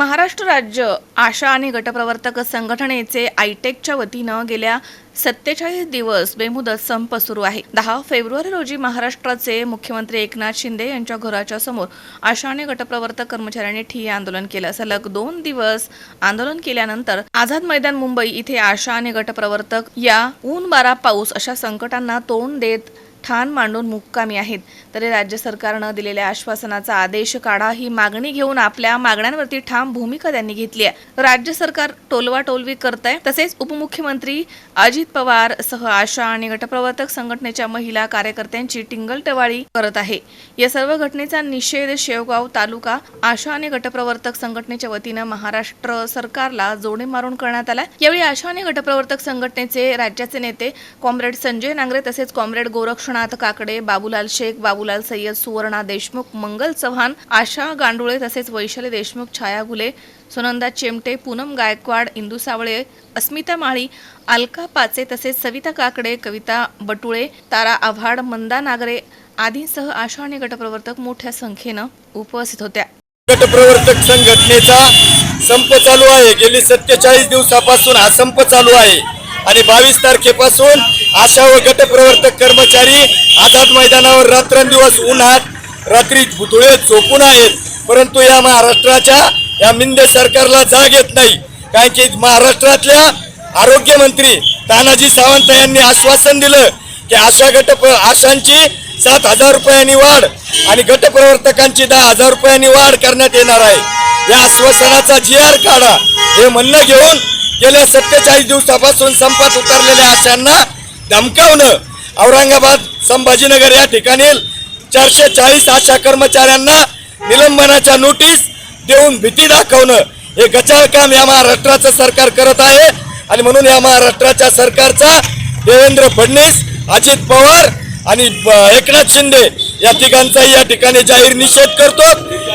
महाराष्ट्र राज्य आशा आणि गटप्रवर्तक संघटनेचे आयटेकच्या वतीनं गेल्या सत्तेचाळीस दिवस बेमुदत संप सुरू आहे. दहा फेब्रुवारी रोजी महाराष्ट्राचे मुख्यमंत्री एकनाथ शिंदे यांच्या घराच्या समोर आशा आणि गटप्रवर्तक कर्मचाऱ्यांनी ठिय्या आंदोलन केलं. सलग दोन दिवस आंदोलन केल्यानंतर आझाद मैदान मुंबई इथे आशा आणि गटप्रवर्तक या ऊन बारा पाऊस अशा संकटांना तोंड देत ठाण मांडून मुक्कामी आहेत. तरी राज्य सरकारनं दिलेल्या आश्वासनाचा आदेश काढा ही मागणी घेऊन आपल्या मागण्यांवरती ठाम भूमिका त्यांनी घेतली आहे. राज्य सरकार टोलवा टोलवी करत आहे तसेच उपमुख्यमंत्री अजित पवार सह आशा आणि गटप्रवर्तक संघटनेच्या महिला कार्यकर्त्यांची टिंगलटवाळी करत आहे. या सर्व घटनेचा निषेध शेवगाव तालुका आशा आणि गटप्रवर्तक संघटनेच्या वतीनं महाराष्ट्र सरकारला जोडे मारून करण्यात आला यावेळी आशा आणि गटप्रवर्तक संघटनेचे राज्याचे नेते कॉम्रेड संजय नांगरे तसेच कॉम्रेड गोरक्षनाथ काकडे बाबूलाल शेख बाबूलाल सय्यद सुवर्णा देशमुख मंगल चव्हाण आशा गांडुळे तसेच वैशाली देशमुख छाया घुले सुनंदा चेमटे पूनम गायकवाड इंदू सावळे अस्मिता माळी अलका पाचे तसेच सविता काकडे कविता बटुळे तारा आव्हाड मंदा नागरे आदींसह आशा आणि गटप्रवर्तक मोठ्या संख्येनं उपस्थित होत्या. गटप्रवर्तक संघटनेचा संप चालू आहे. गेली सत्तेचाळीस दिवसापासून हा संप चालू आहे. आणि बावीस तारखेपासून आशा व गटप्रवर्तक कर्मचारी आझाद मैदानावर रात्रंदिवस उन्हात रात्री धुळे झोपून आहेत. परंतु या महाराष्ट्राच्या या मिंदे सरकारला जाग येत नाही. कारण की महाराष्ट्रातल्या आरोग्यमंत्री तानाजी सावंत यांनी आश्वासन दिलं की आशा गट आशांची सात हजार रुपयांनी वाढ आणि गटप्रवर्तकांची दहा हजार रुपयांनी वाढ करण्यात येणार आहे. या आश्वासनाचा जी आर काढा हे म्हणणं घेऊन गेल्या सत्तेचाळीस दिवसापासून संपात उतरलेल्या आशांना धमकावणं. औरंगाबाद संभाजीनगर या ठिकाणी चारशे चाळीस आशा कर्मचाऱ्यांना निलंबनाच्या नोटीस देऊन भीती दाखवणं. हे गचाळ काम या महाराष्ट्राचं सरकार करत आहे आणि म्हणून या महाराष्ट्राच्या सरकारचा देवेंद्र फडणवीस अजित पवार आणि ब- एकनाथ शिंदे या तिघांचाही या ठिकाणी जाहीर निषेध करतो.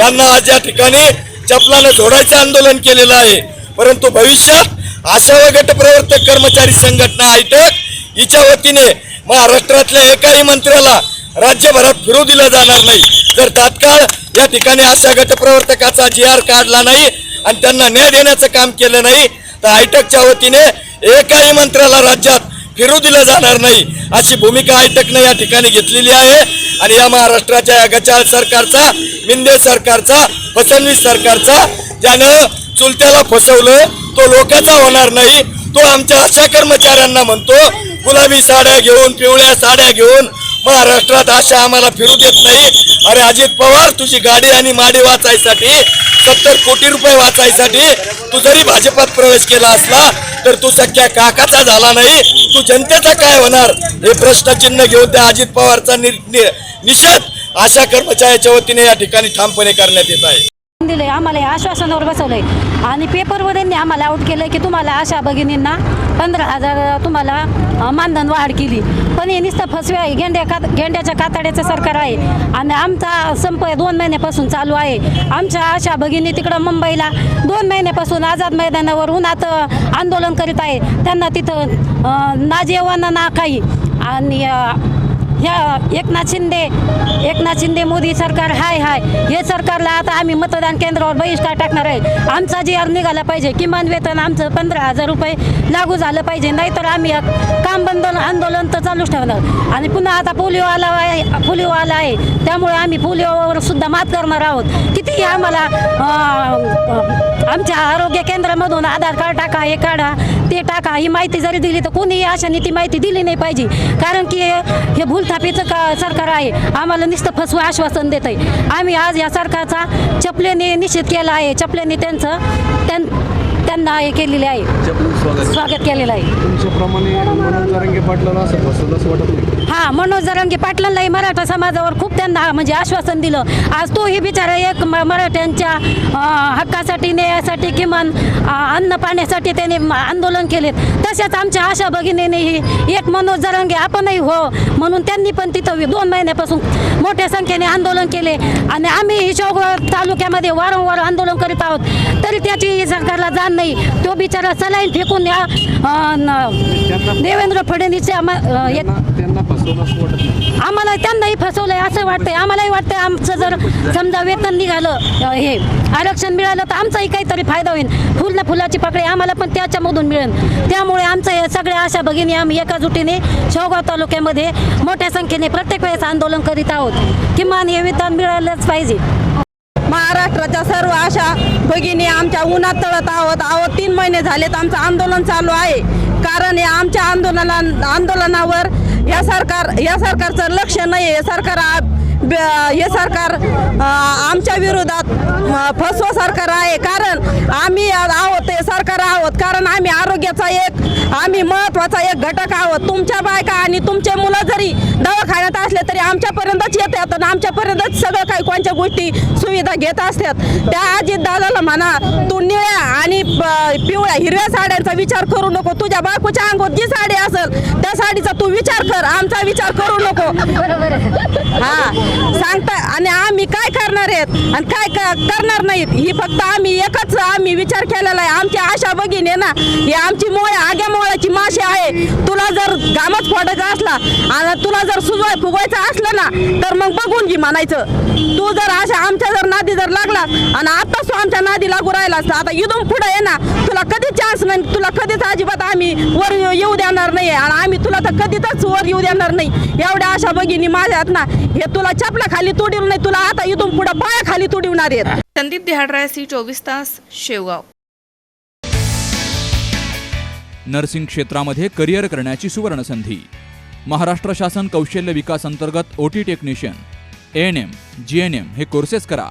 यांना आज या ठिकाणी चपलानं झोडायचं आंदोलन केलेलं आहे. परंतु भविष्यात आशा व गटप्रवर्तक कर्मचारी संघटना आयटक हिच्या वतीने महाराष्ट्रातल्या एकाही मंत्र्याला राज्यभरात फिरू दिलं जाणार नाही. जर तात्काळ या ठिकाणी अशा गटप्रवर्तकाचा जी आर काढला नाही आणि त्यांना न्याय देण्याचं काम केलं नाही तर आयटकच्या वतीने एकाही मंत्र्याला राज्यात फिरू दिलं जाणार नाही अशी भूमिका आयटकनं या ठिकाणी घेतलेली आहे. आणि या महाराष्ट्राच्या या गचाळ सरकारचा मिंदे सरकारचा फसवणीस सरकारचा ज्यानं चुलत्याला फसवलं तो लोकांचा होणार नाही. तो आमच्या अशा कर्मचाऱ्यांना म्हणतो गुलाबी साड्या घेऊन पिवळ्या साड्या घेऊन महाराष्ट्रात आशा आम्हाला फिरू देत नाही. अरे अजित पवार तुझी गाडी आणि माडी वाचायसाठी सत्तर कोटी रुपये वाचायसाठी तू जरी भाजपात प्रवेश केला असला तर तू सख्या काकाचा झाला नाही. तू जनतेचा काय होणार? हे प्रश्नचिन्ह घेऊन त्या अजित पवारचा निषेध आशा कर्मचाऱ्याच्या वतीने या ठिकाणी ठामपणे करण्यात येत आहे. दिले आम्हाला आश्वासनावर आश्वासनावर आहे आणि पेपरवरही आम्हाला आऊट आहे की तुम्हाला अशा भगिनींना पंधरा हजार तुम्हाला मानधन वाढ केली. पण हे नुसतं फसव्या आहे गेंड्या कात गेंड्याच्या कातड्याचं सरकार आहे. आणि आमचा संप दोन महिन्यापासून चालू आहे. आमच्या अशा भगिनी तिकडं मुंबईला दोन महिन्यापासून आझाद मैदानावर उन्हात आंदोलन करीत आहे. त्यांना तिथं ना जेवण ना काही आणि ह्या एकनाथ शिंदे एकनाथ शिंदे मोदी सरकार हाय हाय. हे सरकारला आता आम्ही मतदान केंद्रावर बहिष्कार टाकणार आहे. आमचा जी आर निघाला पाहिजे. किमान वेतन आमचं पंधरा हजार रुपये लागू झालं पाहिजे. नाहीतर आम्ही काम बंद आंदोलन तर चालूच ठेवणार. आणि पुन्हा आता पोलिओ आला आहे पोलिओ आला आहे. त्यामुळे आम्ही पोलिओवर सुद्धा मात करणार आहोत. कितीही आम्हाला आमच्या आरोग्य केंद्रामधून आधार कार्ड टाका हे काढा ते टाका. ही माहिती जरी दिली तर कोणीही अशाने ती माहिती दिली नाही पाहिजे. कारण की हे भूल भूलथापीचं का सरकार आहे? आम्हाला नुसतं फसवं आश्वासन देत आहे आम्ही आज या सरकारचा चपलेने निषेध केला आहे. चपलेने त्यांचं त्यां त्यांना हे केलेले आहे. स्वागत. केलेलं आहे. तुमच्याप्रमाणे मनोज जरांगे पाटलाला असं फसवलं असं वाटत नाही. हा मनोज जरांगे पाटलांनाही मराठा समाजावर खूप त्यांना म्हणजे आश्वासन दिलं. आज तोही बिचारा एक मराठ्यांच्या हक्कासाठी न्यायासाठी किमान अन्न पाण्यासाठी त्याने आंदोलन केलेत. तशाच आमच्या आशा भगिनीनेही एक मनोज जरांगे आपणही हो म्हणून त्यांनी पण तिथं दोन महिन्यापासून मोठ्या संख्येने आंदोलन केले. आणि आम्ही शेवगाव तालुक्यामध्ये वारंवार आंदोलन करीत आहोत. तरी त्याची सरकारला जाण नाही. तो बिचारा सलाईन फेकून या न- देवेंद्र फडणवीसच्या आम्हाला त्यांनाही फसवलंय असं वाटतंय. आम्हालाही वाटतंय आमचं जर समजा वेतन निघालं हे आरक्षण मिळालं तर आमचाही काहीतरी फायदा होईल. फुल फुलाची पकडी आम्हाला पण त्याच्यामधून मिळेल. त्यामुळे आमचं हे सगळ्या अशा भगिनी आम्ही एकाजुटीने शेवगाव तालुक्यामध्ये मोठ्या संख्येने प्रत्येक वेळेस आंदोलन करीत आहोत. किमान हे वेतन मिळालंच पाहिजे. महाराष्ट्राच्या सर्व अशा भगिनी आमच्या उन्हात तळत आहोत. आहोत तीन महिने झालेत आमचं आंदोलन चालू आहे. कारण या आमच्या आंदोलना आंदोलनावर या सरकार या सरकारचं लक्ष नाही आहे सरकार हे सरकार आमच्या विरोधात फसवं सरकार आहे. कारण आम्ही आहोत ते सरकार आहोत. कारण आम्ही आरोग्याचा एक आम्ही महत्त्वाचा एक घटक आहोत. तुमच्या बायका आणि तुमचे मुलं जरी दवाखान्यात असले तरी आमच्यापर्यंतच येतात आणि आमच्यापर्यंतच सगळं काही कोणत्या गोष्टी सुविधा घेत असतात. त्या अजित दादाला म्हणा तू निळ्या आणि पिवळ्या हिरव्या साड्यांचा विचार करू नको. तुझ्या बायकोच्या अंगात जी साडी असेल त्या साडीचा तू विचार कर. आमचा विचार करू नको. हा. सांगता आणि आम्ही काय करणार आहेत आणि काय करणार नाहीत? ही फक्त आम्ही एकच आम्ही विचार केलेला आहे. आमची आशा बघीन आहे ना ही आमची मोळ आग्या मोळ्याची माशी आहे. तुला जर घामच फोडायचा असला आणि तुला जर सुजवाय फुगवायचं असलं ना तर मग बघून घे म्हणायचं. तू जर अशा आमच्या जर नादी जर लागला आणि आमच्या नादी लागू राहिलास तर आता इथून पुढे आहे ना तुला कधीच चान्स नाही तुला कधीच अजिबात आम्ही वर येऊ देणार नाही आणि आम्ही तुला तर कधीच वर येऊ देणार नाही. एवढ्या अशा भगिनी माझ्या आहेत ना हे तुला चपला खाली तुडीव नाही तुला आता इथून पुढे पाया खाली तुडवणार आहेत. संदीप दिहाडराय सी चोवीस तास शेवगाव. नर्सिंग क्षेत्रामध्ये करिअर करण्याची सुवर्णसंधी महाराष्ट्र शासन कौशल्य विकास अंतर्गत O T technician. N M G N M हे कोर्सेस करा.